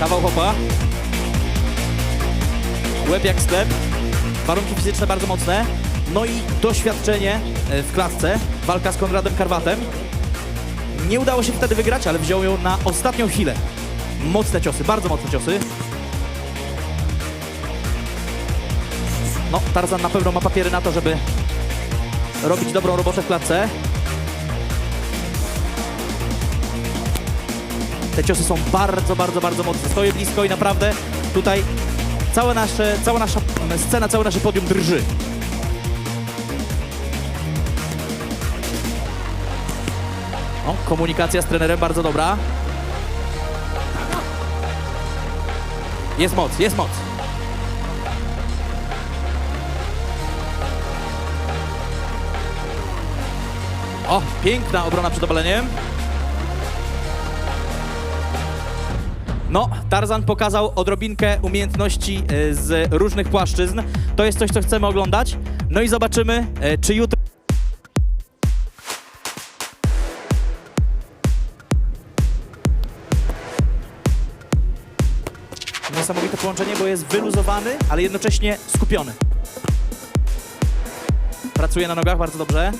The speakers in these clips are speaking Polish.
Kawał hopa. Łeb jak sklep. Warunki fizyczne bardzo mocne. No i doświadczenie e, w klatce. Walka z Konradem Karwatem. Nie udało się wtedy wygrać, ale wziął ją na ostatnią chwilę. Mocne ciosy, bardzo mocne ciosy. No, Tarzan na pewno ma papiery na to, żeby robić dobrą robotę w klatce. Te ciosy są bardzo, bardzo, bardzo mocne. Stoję blisko i naprawdę tutaj całe nasze, cała nasza scena, całe nasze podium drży. O, komunikacja z trenerem bardzo dobra. Jest moc, jest moc. O, piękna obrona przed obaleniem. No, Tarzan pokazał odrobinkę umiejętności e, z różnych płaszczyzn. To jest coś, co chcemy oglądać. No i zobaczymy, e, czy jutro... Niesamowite połączenie, bo jest wyluzowany, ale jednocześnie skupiony. Pracuje na nogach bardzo dobrze.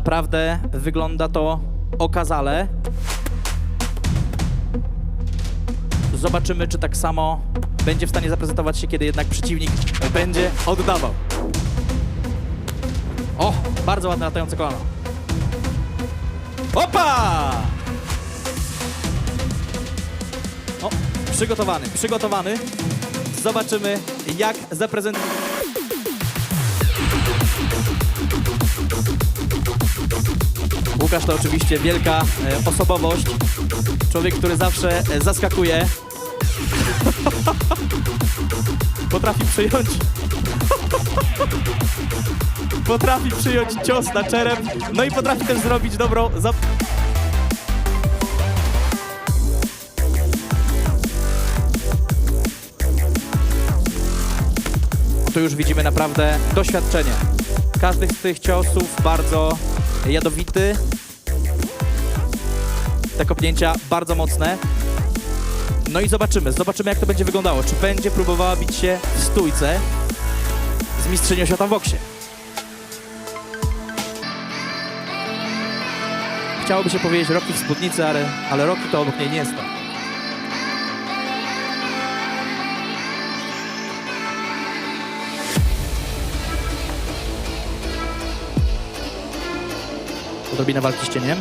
Naprawdę wygląda to okazale. Zobaczymy, czy tak samo będzie w stanie zaprezentować się, kiedy jednak przeciwnik będzie oddawał. O, bardzo ładne latające kolano. Opa! O, przygotowany, przygotowany. Zobaczymy, jak zaprezentuje. Łukasz to oczywiście wielka e, osobowość. Człowiek, który zawsze e, zaskakuje. Potrafi przyjąć. potrafi przyjąć cios na czerep. No i potrafi też zrobić dobrą. Za... Tu już widzimy naprawdę doświadczenie. Każdy z tych ciosów bardzo jadowity. Te kopnięcia bardzo mocne. No i zobaczymy, zobaczymy jak to będzie wyglądało. Czy będzie próbowała bić się w stójce z mistrzynią świata w boksie. Chciałoby się powiedzieć Rocky w spódnicy, ale, ale Rocky to obok niej nie jest. Odrobina walki z cieniem.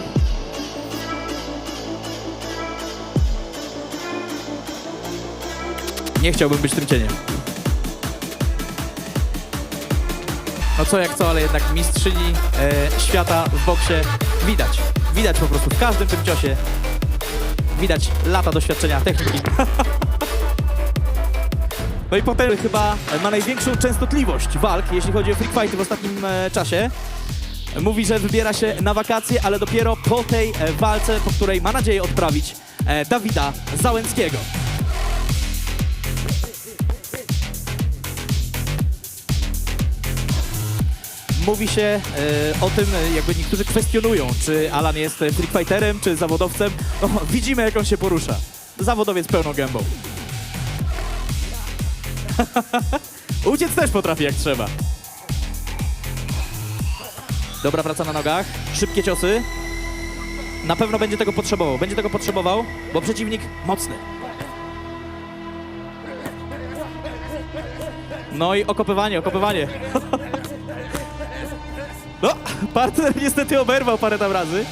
Nie chciałbym być tym cieniem. No co jak co, ale jednak mistrzyni e, świata w boksie widać. Widać po prostu w każdym tym ciosie. Widać lata doświadczenia techniki. No i potem chyba ma największą częstotliwość walk, jeśli chodzi o freak fighty w ostatnim e, czasie. Mówi, że wybiera się na wakacje, ale dopiero po tej e, walce, po której ma nadzieję odprawić e, Dawida Załęckiego. Mówi się e, o tym, e, jakby niektórzy kwestionują, czy Alan jest freak fighterem, czy zawodowcem. No, widzimy, jak on się porusza. Zawodowiec pełną gębą. Uciec też potrafi jak trzeba. Dobra praca na nogach, szybkie ciosy. Na pewno będzie tego potrzebował. Będzie tego potrzebował, bo przeciwnik mocny. No i okopywanie, okopywanie. No, partner niestety oberwał parę tam razy.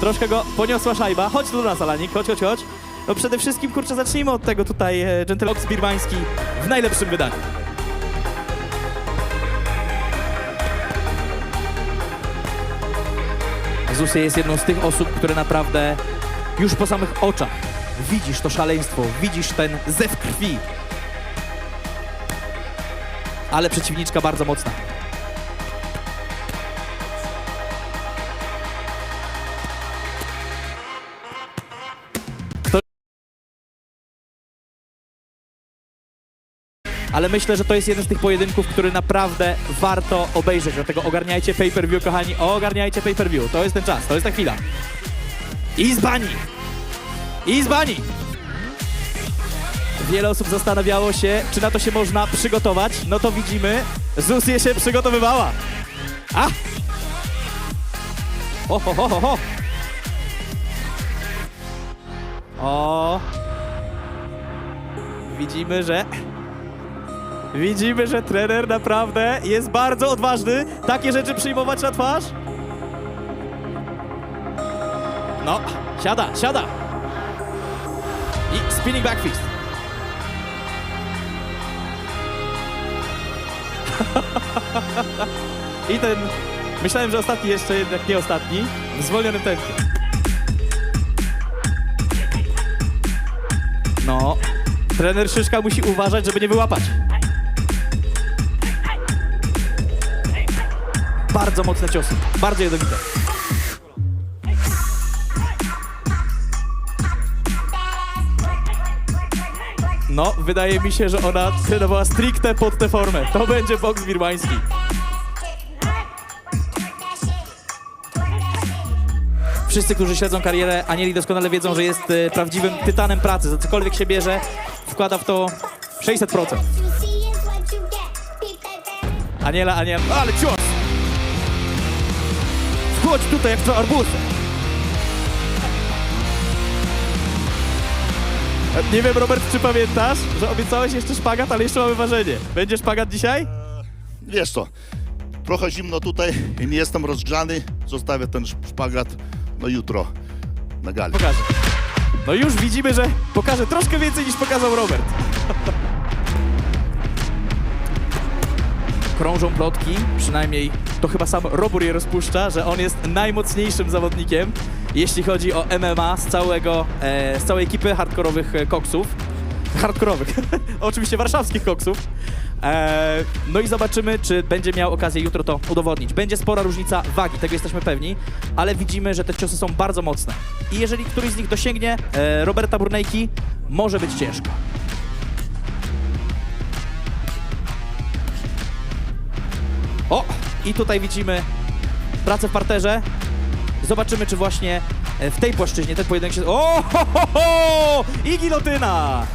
Troszkę go poniosła szajba. Chodź do nas, Alanik, chodź, chodź, chodź. No przede wszystkim, kurczę, zacznijmy od tego tutaj e, birmański w najlepszym wydaniu. Zusie jest jedną z tych osób, które naprawdę już po samych oczach widzisz to szaleństwo, widzisz ten zew krwi. Ale przeciwniczka bardzo mocna. Ale myślę, że to jest jeden z tych pojedynków, który naprawdę warto obejrzeć. Dlatego ogarniajcie pay-per-view, kochani, ogarniajcie pay-per-view. To jest ten czas, to jest ta chwila. I z bani! I z bani! Wiele osób zastanawiało się, czy na to się można przygotować. No to widzimy, Zusie się przygotowywała. A! O, ho, ho, ho, ho. O! Widzimy, że... Widzimy, że trener naprawdę jest bardzo odważny. Takie rzeczy przyjmować na twarz. No, siada, siada. I spinning back fist. I ten... Myślałem, że ostatni jeszcze, jednak nie ostatni. W zwolnionym tempie. No, trener Szyszka musi uważać, żeby nie wyłapać. Bardzo mocne ciosy, bardzo jadowite. No, wydaje mi się, że ona trenowała stricte pod tę formę. To będzie boks birmański. Wszyscy, którzy śledzą karierę Anieli doskonale wiedzą, że jest e, prawdziwym tytanem pracy. Za cokolwiek się bierze, wkłada w to 600%. Aniela, Aniela, ale cios! Wchodź tutaj jak to arbuzę. E, Nie wiem, Robert, czy pamiętasz, że obiecałeś jeszcze szpagat, ale jeszcze mamy ważenie. Będzie szpagat dzisiaj? Wiesz co, trochę zimno tutaj i nie jestem rozgrzany. Zostawię ten szp- szpagat na jutro na gali. Pokażę. No już widzimy, że pokaże troszkę więcej niż pokazał Robert. Krążą plotki, przynajmniej to chyba sam Robur je rozpuszcza, że on jest najmocniejszym zawodnikiem, jeśli chodzi o MMA z, całego, e, z całej ekipy hardkorowych e, koksów. Hardkorowych, oczywiście warszawskich koksów. E, no i zobaczymy, czy będzie miał okazję jutro to udowodnić. Będzie spora różnica wagi, tego jesteśmy pewni, ale widzimy, że te ciosy są bardzo mocne. I jeżeli któryś z nich dosięgnie e, Roberta Burnejki, może być ciężko. O! I tutaj widzimy pracę w parterze. Zobaczymy, czy właśnie e, w tej płaszczyźnie ten pojedynek się... O! Ho, ho, ho! I gilotyna!